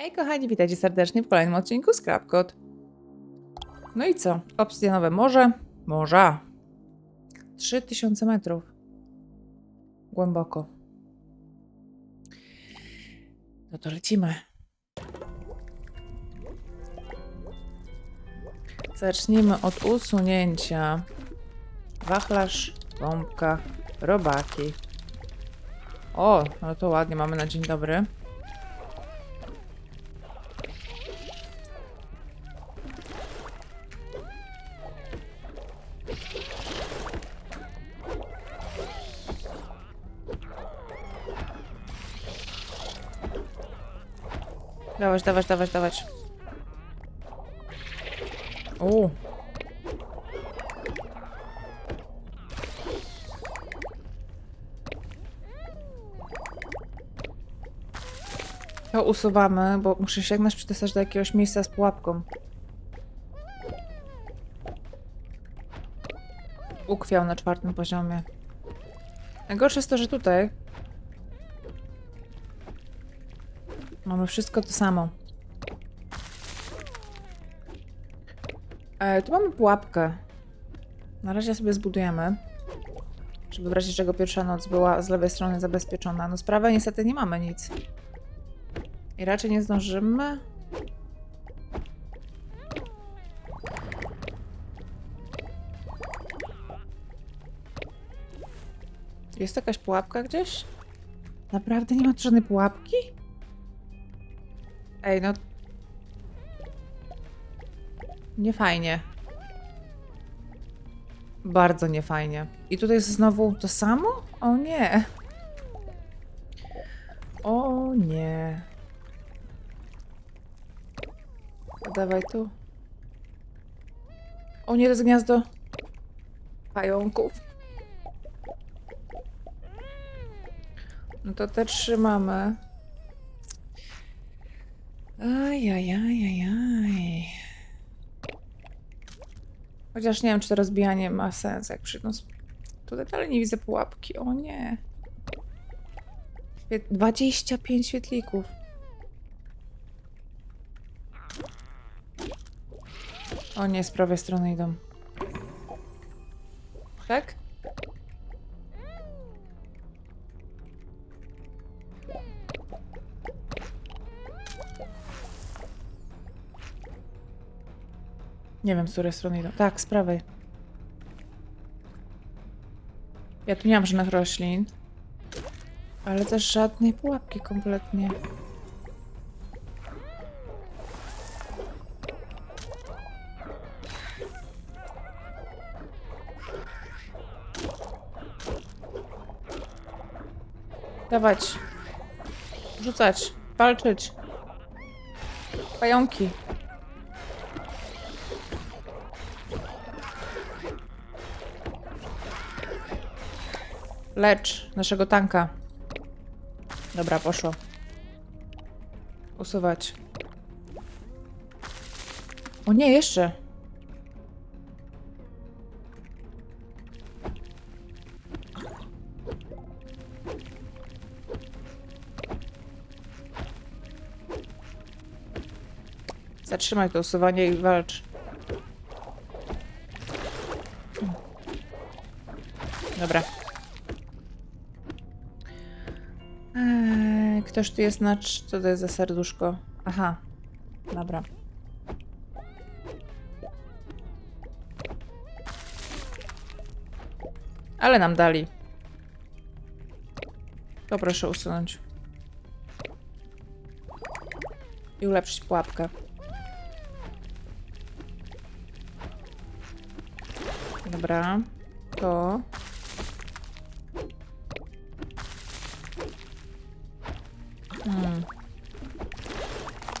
Hej kochani, witajcie serdecznie w kolejnym odcinku Scrapcode. No i co? Obsydianowe morze? Morza. 3000 metrów. Głęboko. No to lecimy. Zacznijmy od usunięcia wachlarz, gąbka, robaki. O, no to ładnie mamy na dzień dobry. Dawać, dawać, dawać, dawać. U. To usuwamy, bo muszę się jak najszybciej do jakiegoś miejsca z pułapką. Ukwiał na czwartym poziomie. Najgorsze jest to, że tutaj Mamy wszystko to samo. E, tu mamy pułapkę. Na razie sobie zbudujemy. Żeby w razie czego pierwsza noc była z lewej strony zabezpieczona. No z prawej niestety nie mamy nic. I raczej nie zdążymy. Jest jakaś pułapka gdzieś? Naprawdę nie ma żadnej pułapki? Ej, no. Nie fajnie. Bardzo niefajnie. I tutaj jest znowu to samo? O nie. O nie. Dawaj tu. O nie, to jest gniazdo pająków. No to te trzymamy. Ajajajajaj. Chociaż nie wiem, czy to rozbijanie ma sens, jak przyjdą. sp- Tutaj dalej nie widzę pułapki. O nie. Świe- 25 świetlików. O nie, z prawej strony idą. Tak? Nie wiem, z której strony idą. Tak, z prawej. Ja tu nie mam żadnych roślin. Ale też żadnej pułapki kompletnie. Dawać. Rzucać. Walczyć. Pająki. Lecz naszego tanka. Dobra, poszło. Usuwać. O nie, jeszcze. Zatrzymaj to usuwanie i walcz. Dobra. Ktoś tu jest na... Co to jest za serduszko? Aha. Dobra. Ale nam dali. To proszę usunąć. I ulepszyć pułapkę. Dobra. To. Hmm.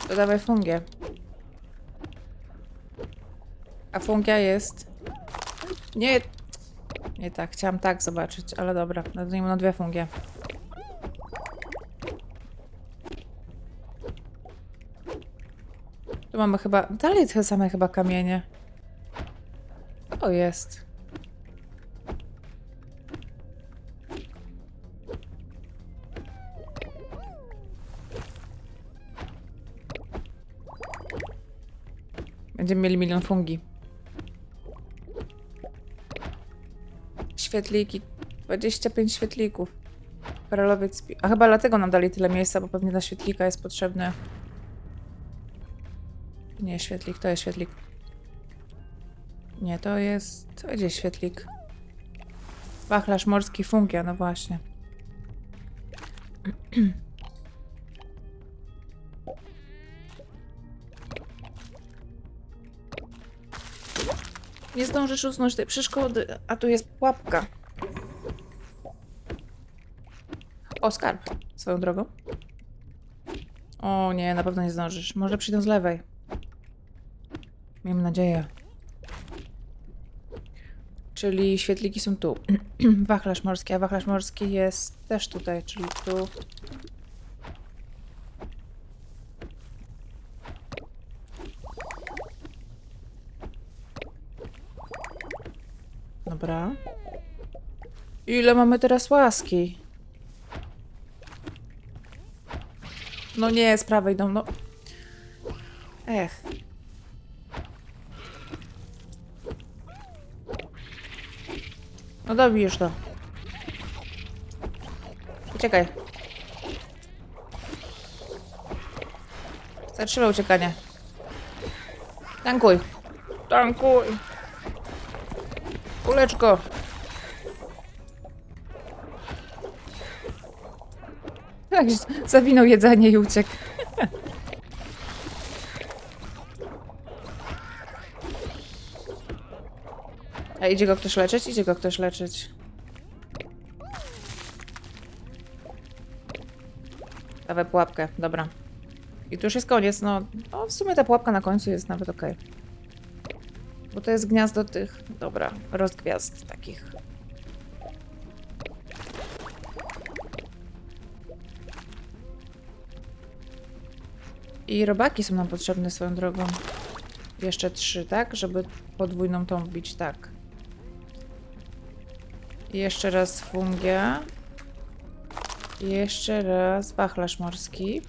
To dawaj fungię. A fungia jest... Nie... Nie tak, chciałam tak zobaczyć, ale dobra. Nazwijmy na dwie fungie. Tu mamy chyba... Dalej te same chyba kamienie. O, jest. Będziemy mieli milion fungi. Świetliki. 25 świetlików. Koralowiec. pi- A chyba dlatego nam dali tyle miejsca, bo pewnie na świetlika jest potrzebny. Nie, świetlik, to jest świetlik. Nie, to jest. To gdzie świetlik? Wachlarz morski fungia, no właśnie. Nie zdążysz usunąć tej przeszkody, a tu jest pułapka. O, skarb. Swoją drogą. O nie, na pewno nie zdążysz. Może przyjdą z lewej. Miejmy nadzieję. Czyli świetliki są tu. wachlarz morski, a wachlarz morski jest też tutaj, czyli tu. Dobra. Ile mamy teraz łaski? No nie, z prawej idą, no. Ech. No dobijesz to. Uciekaj. Zatrzymaj uciekanie. Tankuj. Tankuj. Kuleczko. Tak, zawinął jedzenie i uciekł. A idzie go ktoś leczyć? Idzie go ktoś leczyć. Dawaj pułapkę, dobra. I tu już jest koniec, no. no w sumie ta pułapka na końcu jest nawet okej. Bo to jest gniazdo tych, dobra, rozgwiazd takich. I robaki są nam potrzebne swoją drogą. Jeszcze trzy, tak? Żeby podwójną tą wbić, tak. I jeszcze raz fungia. I jeszcze raz wachlarz morski.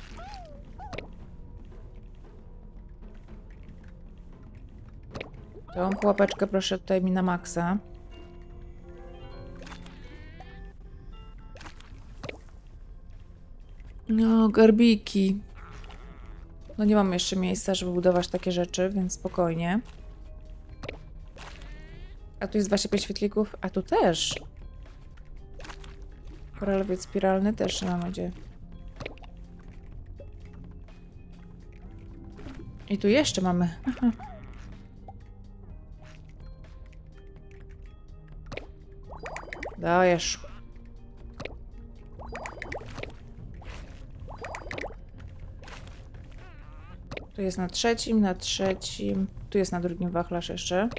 Tą pułapeczkę proszę tutaj mi na maksa. No, garbiki. No nie mam jeszcze miejsca, żeby budować takie rzeczy, więc spokojnie. A tu jest 25 świetlików, a tu też. Koralowiec spiralny też mamy gdzie. I tu jeszcze mamy. Aha. Dajesz. Tu jest na trzecim, na trzecim. Tu jest na drugim wachlarz jeszcze.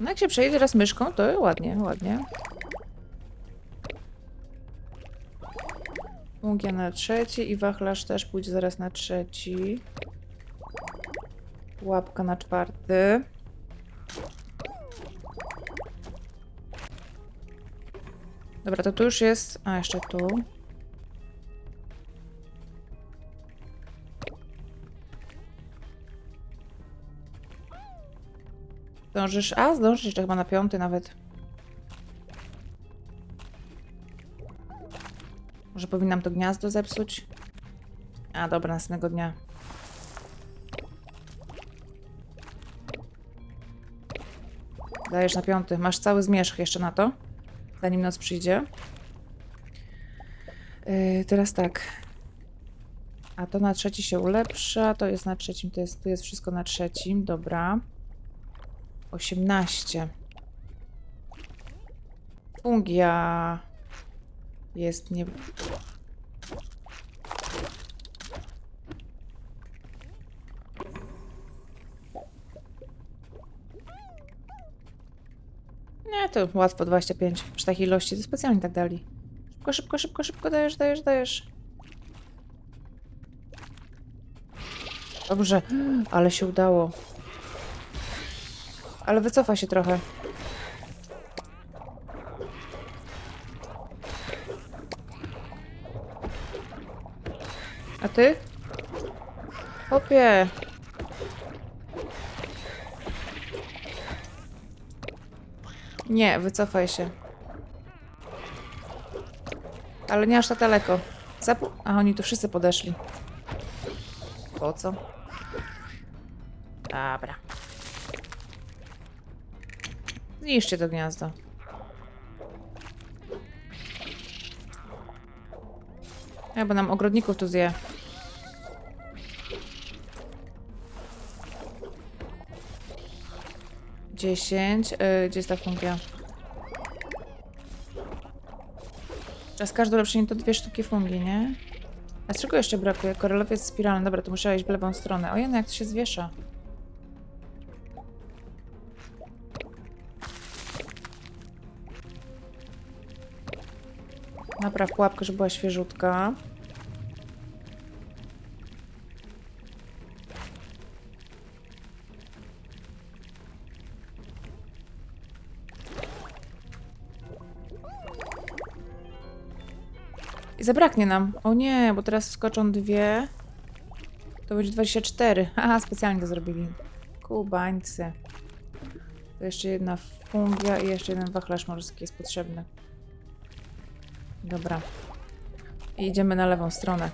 No jak się przejdzie teraz myszką, to ładnie, ładnie. Mungia na trzeci i wachlarz też pójdzie zaraz na trzeci. Łapka na czwarty. Dobra, to tu już jest... A, jeszcze tu. Zdążysz? A, zdążysz jeszcze chyba na piąty nawet. Może powinnam to gniazdo zepsuć? A, dobra, następnego dnia. Dajesz na piąty. Masz cały zmierzch jeszcze na to, zanim noc przyjdzie. Yy, teraz tak. A to na trzeci się ulepsza, to jest na trzecim, to jest, tu jest wszystko na trzecim, dobra. 18. Fungia jest nie... Nie, to łatwo 25 przy takiej ilości, to specjalnie tak dali. Szybko, szybko, szybko, szybko, dajesz, dajesz, dajesz. Dobrze, ale się udało. Ale wycofa się trochę. Ty? Hopie. Nie, wycofaj się. Ale nie aż tak daleko. Zapu A oni tu wszyscy podeszli. Po co? Dobra. Zniszczcie to gniazdo. Ja, bo nam ogrodników tu zje. Dziesięć. Yy, gdzie jest ta fungia? Teraz każde ulepszenie to dwie sztuki fungi, nie? A czego jeszcze brakuje? Korelowiec spiralny. Dobra, to muszę iść w lewą stronę. Ojej, no jak to się zwiesza. Napraw pułapkę, żeby była świeżutka. I zabraknie nam. O nie, bo teraz skoczą dwie. To będzie 24. Haha, specjalnie to zrobili. Kubańcy. To jeszcze jedna fungia i jeszcze jeden wachlarz morski jest potrzebny. Dobra. I idziemy na lewą stronę.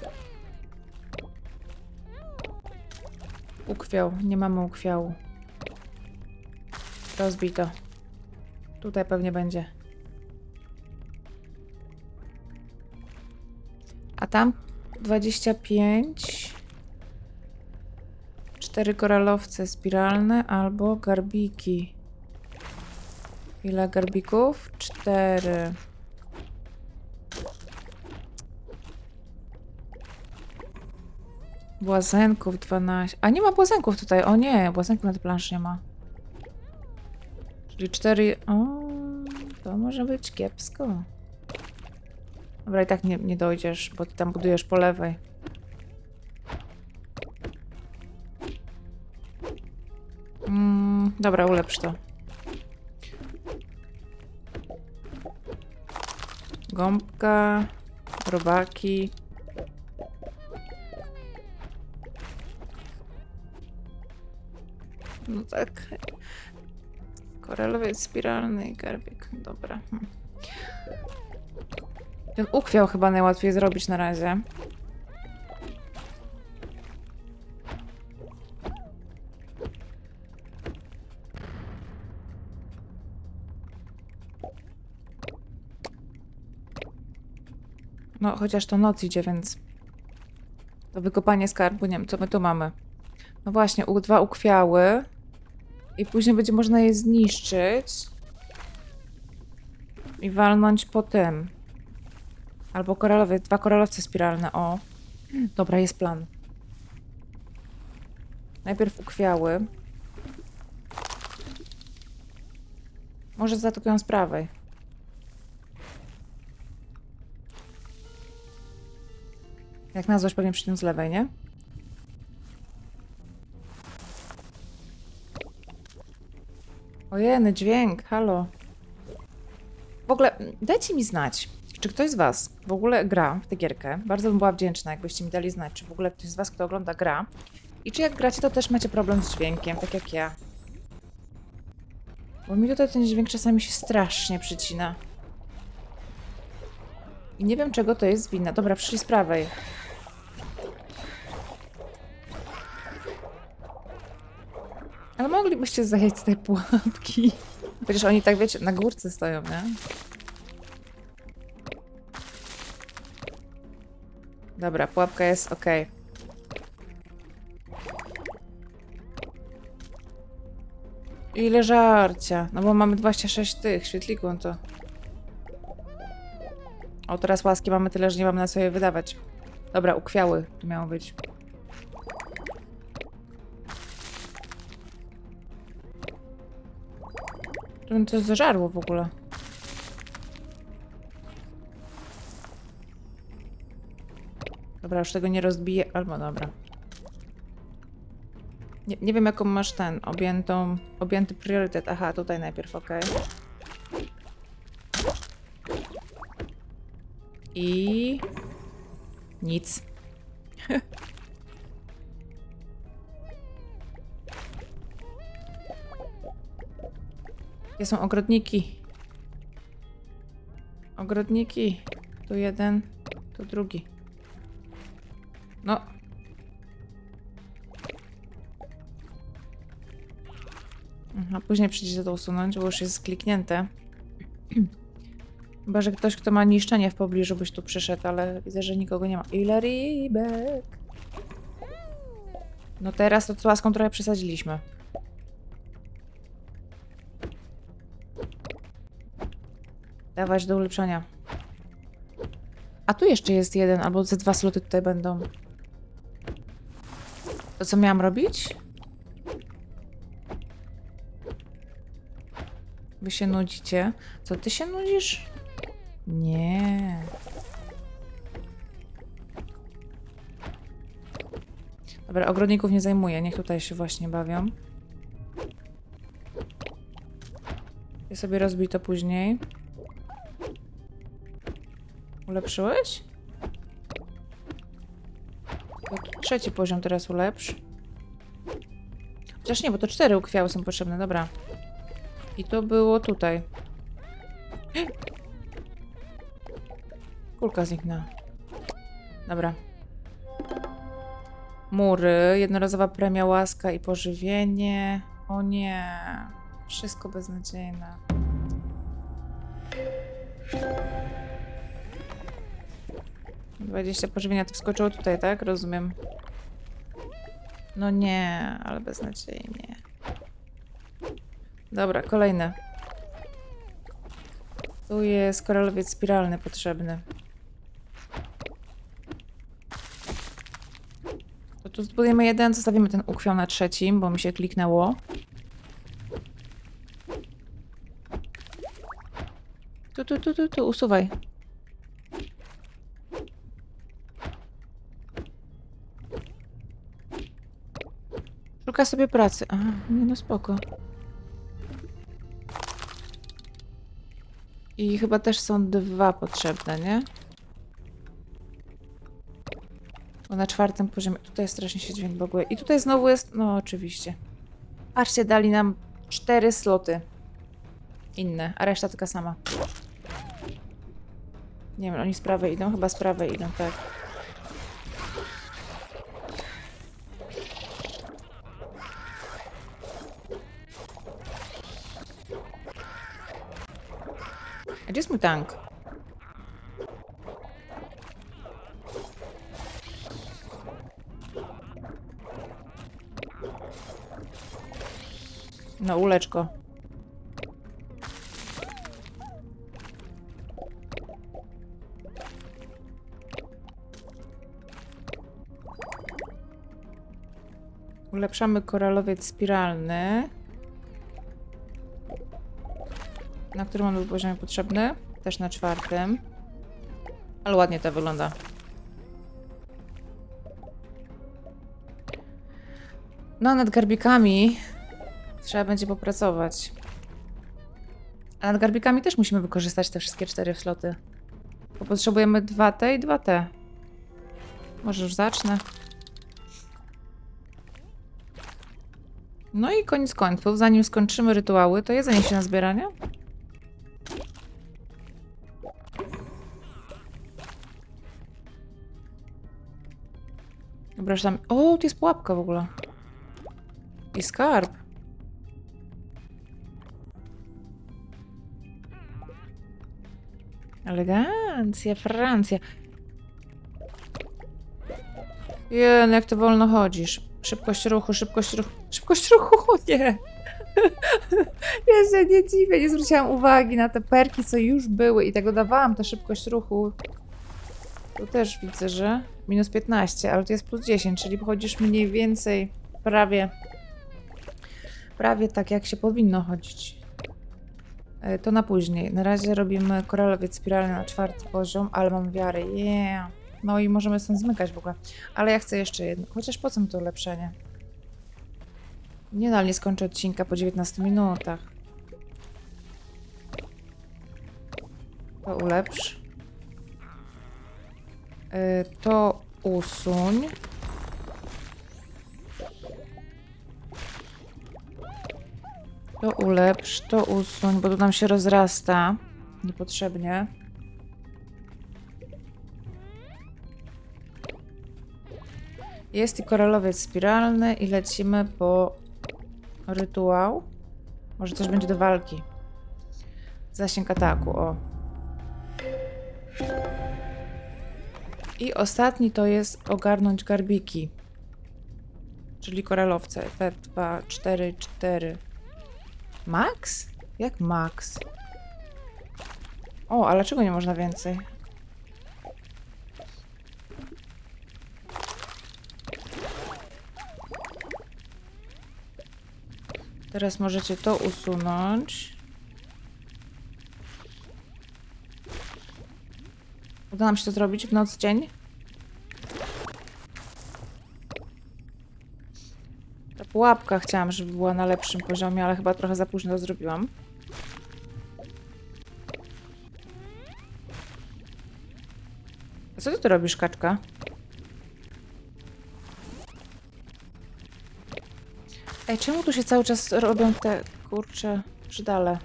Ukwiał. Nie mamy ukwiału. Rozbij to. Tutaj pewnie będzie. A tam 25. Cztery koralowce spiralne albo garbiki. Ile garbików? Cztery. Błazenków 12. A nie ma błazenków tutaj. O nie, błazenków na tej planszy nie ma. Czyli 4. O, to może być kiepsko. Dobra, i tak nie, nie dojdziesz, bo ty tam budujesz po lewej. Mm, dobra, ulepsz to. Gąbka, robaki. No tak. Korelowiec spiralny i garbik. Dobra. Ten ukwiał chyba najłatwiej zrobić na razie. No, chociaż to noc idzie, więc... To wykopanie skarbu, nie wiem, co my tu mamy. No właśnie, u- dwa ukwiały. I później będzie można je zniszczyć. I walnąć po tym. Albo koralowe, dwa koralowce spiralne, o. Dobra, jest plan. Najpierw ukwiały. Może zaatakują z prawej. Jak na złość pewnie przyjdą z lewej, nie? Ojeny, dźwięk, halo. W ogóle dajcie mi znać, czy ktoś z Was w ogóle gra w tę gierkę. Bardzo bym była wdzięczna, jakbyście mi dali znać, czy w ogóle ktoś z Was, kto ogląda, gra. I czy jak gracie, to też macie problem z dźwiękiem, tak jak ja. Bo mi tutaj ten dźwięk czasami się strasznie przycina. I nie wiem, czego to jest wina. Dobra, przyszli z prawej. Ale moglibyście zajść z tej pułapki. Przecież oni tak, wiecie, na górce stoją, nie? Dobra, pułapka jest ok. Ile żarcia? No bo mamy 26 tych świetlików, no to... O, teraz łaski mamy tyle, że nie mamy na sobie wydawać. Dobra, ukwiały tu miało być. To coś zażarło w ogóle. Dobra, już tego nie rozbiję. Albo dobra. Nie, nie wiem, jaką masz ten, objętą, objęty priorytet. Aha, tutaj najpierw, ok. I... Nic. Gdzie są ogrodniki? Ogrodniki. Tu jeden, tu drugi. No. A później przyjdzie to usunąć, bo już jest kliknięte. Chyba, że ktoś, kto ma niszczenie w pobliżu, byś tu przyszedł, ale widzę, że nikogo nie ma. Ile rybek? No teraz to z łaską trochę przesadziliśmy. Dawać do ulepszenia. A tu jeszcze jest jeden, albo ze dwa sloty tutaj będą. To co miałam robić? Wy się nudzicie. Co, ty się nudzisz? Nie. Dobra, ogrodników nie zajmuję. Niech tutaj się właśnie bawią. Ja sobie rozbij to później. Ulepszyłeś? Trzeci poziom teraz ulepsz. Chociaż nie, bo to cztery ukwiały są potrzebne, dobra. I to było tutaj. Kulka zniknęła. Dobra. Mury, jednorazowa premia, łaska i pożywienie. O nie. Wszystko beznadziejne. Dwadzieścia pożywienia to wskoczyło tutaj, tak? Rozumiem. No nie, ale beznadziejnie. Dobra, kolejne. Tu jest koralowiec spiralny potrzebny. To tu zbudujemy jeden, zostawimy ten ukwiał na trzecim, bo mi się kliknęło. Tu, tu, tu, tu, tu, usuwaj. Szuka sobie pracy. Aha, nie no spoko. I chyba też są dwa potrzebne, nie? Bo na czwartym poziomie. Tutaj strasznie się dźwięk baguje. I tutaj znowu jest. No, oczywiście. Patrzcie, dali nam cztery sloty. Inne, a reszta taka sama. Nie wiem, oni z prawej idą? Chyba z prawej idą, tak. A Gdzie jest mój tank? No, uleczko. Ulepszamy koralowiec spiralny. Na którym on był poziomie potrzebny? Też na czwartym. Ale ładnie to wygląda. No, nad garbikami trzeba będzie popracować. A nad garbikami też musimy wykorzystać te wszystkie cztery sloty. Bo potrzebujemy 2T i 2T. Może już zacznę. No i koniec końców, zanim skończymy rytuały, to jedzenie się na zbieranie. Dobra, tam... O, tu jest pułapka w ogóle. I skarb. Elegancja, Francja. Jen, jak ty wolno chodzisz. Szybkość ruchu, szybkość ruchu. Szybkość ruchu, nie! Się nie dziwię, nie zwróciłam uwagi na te perki, co już były i tak dodawałam tę szybkość ruchu. Tu też widzę, że minus 15, ale tu jest plus 10, czyli pochodzisz mniej więcej prawie prawie tak, jak się powinno chodzić. E, To na później. Na razie robimy koralowiec spiralny na czwarty poziom, ale mam wiarę. Yeah. No i możemy stąd zmykać w ogóle. Ale ja chcę jeszcze jedno. Chociaż po co mi to ulepszenie? Nie no, ale nie skończę odcinka po 19 minutach. To ulepsz. Y, To usuń. To ulepsz, to usuń, bo tu nam się rozrasta niepotrzebnie. Jest i koralowiec spiralny i lecimy po rytuał. Może coś będzie do walki. Zasięg ataku, o. I ostatni to jest ogarnąć garbiki. Czyli koralowce. Te 2, 4, 4. Max? Jak max? O, ale czego nie można więcej? Teraz możecie to usunąć. Uda nam się to zrobić w noc, dzień? Ta pułapka chciałam, żeby była na lepszym poziomie, ale chyba trochę za późno to zrobiłam. Co ty tu robisz, kaczka? Ej, czemu tu się cały czas robią te, kurcze, przydale?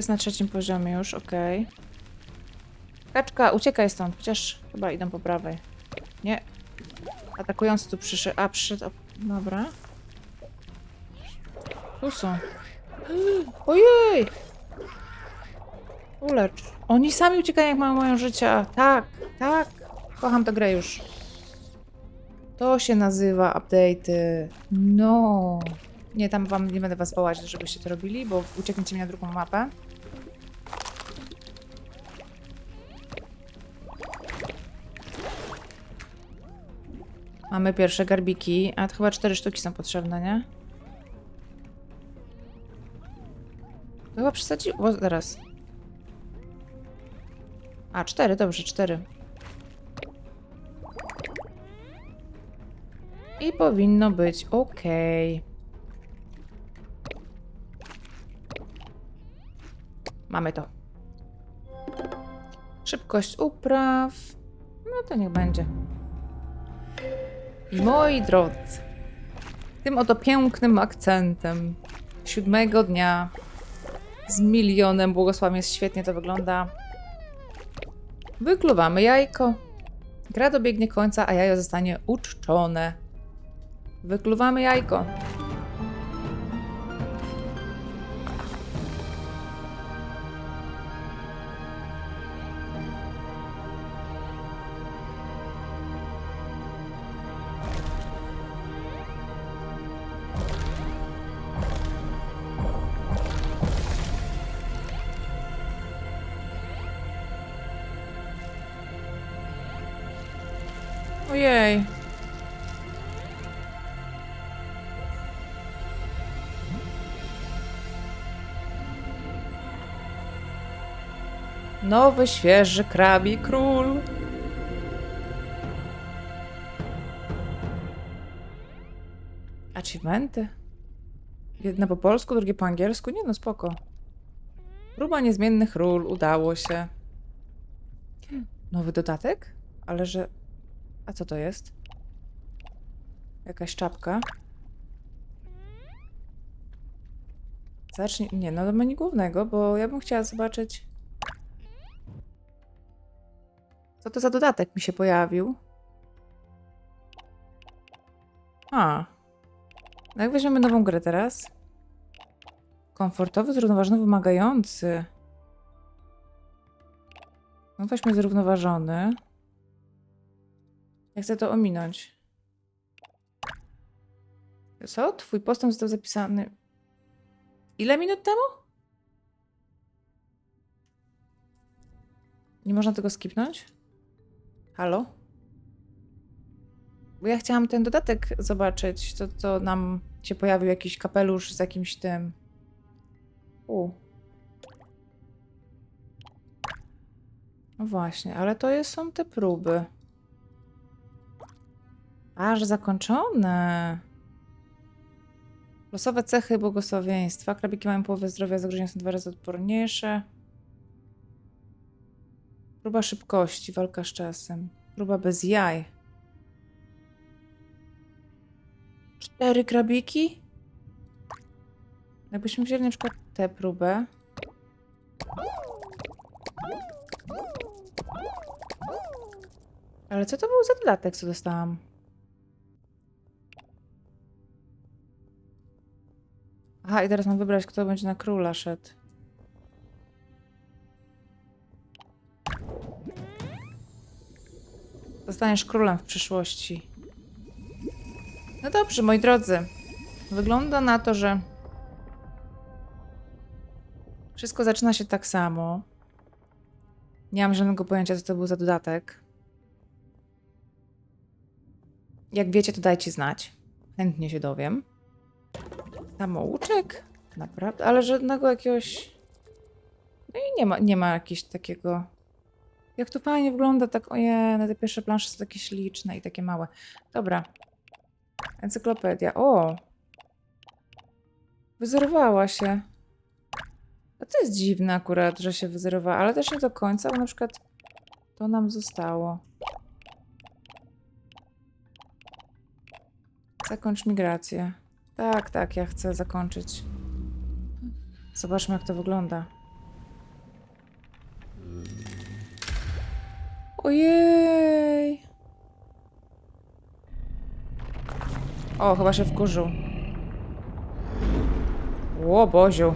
Jest na trzecim poziomie już, okej. Kaczka, uciekaj stąd, chociaż chyba idą po prawej. Nie. Atakujący tu przyszedł. A, przyszedł. op- Dobra. Tu są. Ojej! Ulecz. Oni sami uciekają, jak mają moją życia. Tak, tak. Kocham tę grę już. To się nazywa update'y. No. Nie, tam wam nie będę was wołać, żebyście to robili, bo uciekniecie mi na drugą mapę. Mamy pierwsze garbiki, a chyba cztery sztuki są potrzebne, nie? Chyba przesadził... Bo zaraz. A, cztery, dobrze, cztery. I powinno być ok. Mamy to. Szybkość upraw. No to niech będzie. Moi drodzy, tym oto pięknym akcentem siódmego dnia z milionem błogosławieństw, świetnie to wygląda. Wykluwamy jajko. Gra dobiegnie końca, a jajo zostanie uczczone. Wykluwamy jajko. Nowy, świeży krabi król. Achievementy? Jedno po polsku, drugie po angielsku? Nie no, spoko. Próba niezmiennych ról, udało się. Nowy dodatek? Ale że... A co to jest? Jakaś czapka? Zacznij... Nie, no do menu głównego, bo ja bym chciała zobaczyć... Co to za dodatek mi się pojawił? A. No jak weźmiemy nową grę teraz? Komfortowy, zrównoważony, wymagający. No weźmy zrównoważony. Ja chcę to ominąć. Co? Twój postęp został zapisany. Ile minut temu? Nie można tego skipnąć? Halo? Bo ja chciałam ten dodatek zobaczyć, co to nam się pojawił jakiś kapelusz z jakimś tym. U. No właśnie, ale to jest, są te próby. Aż zakończone. Losowe cechy błogosławieństwa. Krabiki mają połowę zdrowia, zagrożenia są dwa razy odporniejsze. Próba szybkości, walka z czasem. Próba bez jaj. Cztery krabiki? Jakbyśmy wzięli na przykład tę próbę. Ale co to był za dodatek, co dostałam? Aha, i teraz mam wybrać, kto będzie na króla szedł. Zostaniesz królem w przyszłości. No dobrze, moi drodzy. Wygląda na to, że wszystko zaczyna się tak samo. Nie mam żadnego pojęcia, co to był za dodatek. Jak wiecie, to dajcie znać. Chętnie się dowiem. Samouczek? Naprawdę? Ale żadnego jakiegoś... No i nie ma, nie ma jakiegoś takiego... Jak to fajnie wygląda, tak ojej, te pierwsze plansze są takie śliczne i takie małe. Dobra. Encyklopedia. O! Wyzerowała się. A to jest dziwne akurat, że się wyzerowała, ale też nie do końca, bo na przykład to nam zostało. Zakończ migrację. Tak, tak, ja chcę zakończyć. Zobaczmy, jak to wygląda. Ojej! O, chyba się wkurzył. Ło, Boziu.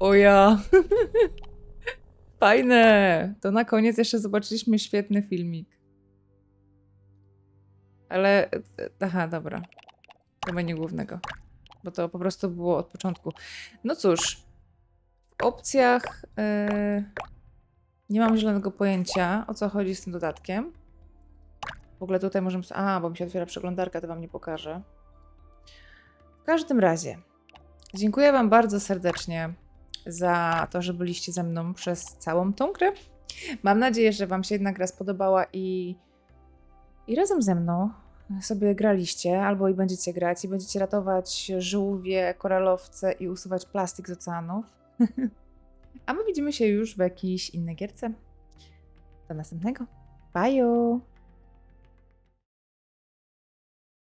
O ja. Fajne. To na koniec jeszcze zobaczyliśmy świetny filmik. Ale. Aha, dobra. Chyba nie głównego. Bo to po prostu było od początku. No cóż. Opcjach. e, nie mam zielonego pojęcia, o co chodzi z tym dodatkiem. W ogóle tutaj możemy. A, bo mi się otwiera przeglądarka, to wam nie pokażę. W każdym razie. Dziękuję Wam bardzo serdecznie za to, że byliście ze mną przez całą tą grę. Mam nadzieję, że Wam się jednak gra spodobała i, i razem ze mną sobie graliście, albo i będziecie grać, i będziecie ratować żółwie, koralowce i usuwać plastik z oceanów. A my widzimy się już w jakiejś innej gierce. Do następnego. Bye!